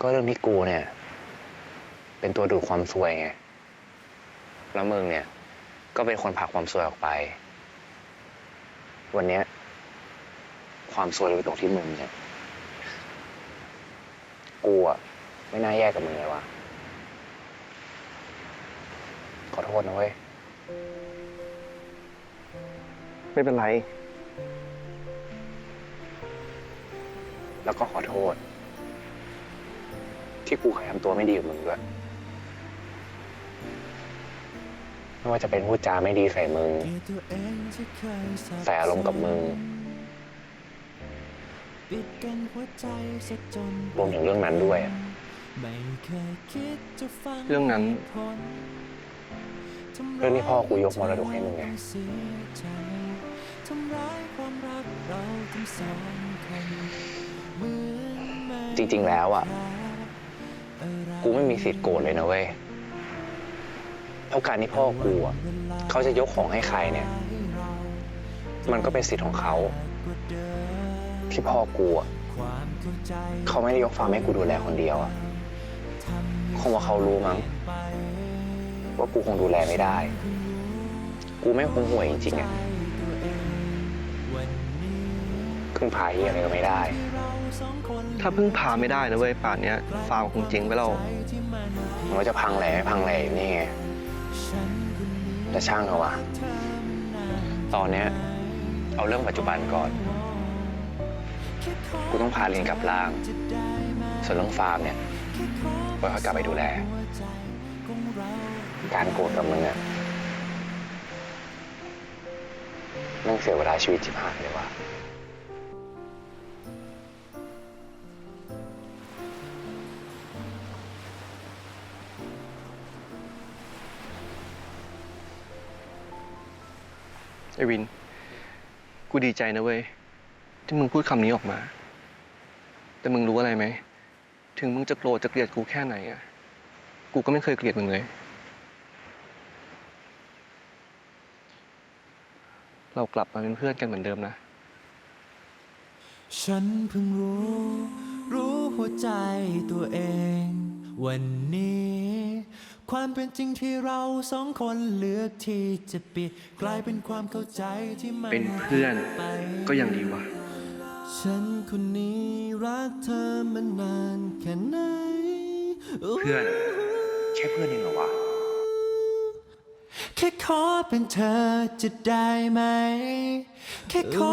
ก็เรื่องที่กูเนี่ย เป็นตัวดูดความซวยไง แล้วมึงเนี่ย ก็เป็นคนผลักความซวยออกไป วันเนี้ยความซวยเลยไปตกที่มึงเนี่ย กูอะไม่น่าแยกกับมึงเลยวะขอโทษนะเว้ย ไม่เป็นไร แล้วก็ขอโทษ ที่กูเคยทำตัวไม่ดีกับมึงด้วย ไม่ว่าจะเป็นพูดจาไม่ดีใส่มึง ใส่อารมณ์กับมึง รวมถึงเรื่องนั้นด้วยอะเรื่องนั้น เรื่องที่พ่อกูยกมรดกให้มึงไงจริงๆแล้วอะ กูไม่มีสิทธิ์โกรธเลยนะเว้ยเพราะการที่พ่อกูอะเขาจะยกของให้ใครเนี่ย มันก็เป็นสิทธิ์ของเขา ที่พ่อกูอะเขาไม่ได้ยกฟาร์มให้กูดูแลคนเดียวอะคงว่าเขารู้มั้ง ว่ากูคงดูแลไม่ได้ กูไม่คงห่วยจริงๆอะพึ่งพาเฮียอะไรก็ไม่ได้ ถ้าพึ่งพาไม่ได้นะเว้ยป่านเนี้ยฟาร์มคงเจ๊งไปแล้วมันก็จะพังแหล่ไม่พังแหล่อยู่นี่ไงแต่ช่างเถอะวะตอนเนี้ยเอาเรื่องปัจจุบันก่อน กูต้องพาเรียนกลับล่าง ส่วนเรื่องฟาร์มเนี่ยไว้ค่อยกลับไปดูแล การโกรธกับมึงอะนั่งเสียเวลาชีวิตชิบหายเลยว่ะ ไอวิน กูดีใจนะเว้ย ที่มึงพูดคำนี้ออกมา แต่มึงรู้อะไรไหม ถึงมึงจะโกรธจะเกลียดกูแค่ไหนอะกูก็ไม่เคยเกลียดมึงเลย เรากลับมาเป็นเพื่อนกันเหมือนเดิมนะ ฉันเพิ่งรู้ รู้หัวใจตัวเอง วันนี้ ความเป็นจริงที่เราสองคนเลือกที่จะปิดกลายเป็นความเข้าใจที่มันเป็นเพื่อนไปก็ยังดีวะฉันคนนี้รักเธอมานานแค่ไหนเพื่อนแค่เพื่อนเองเหรอวะแค่ขอเป็นเธอจะได้ไหม แค่ขอ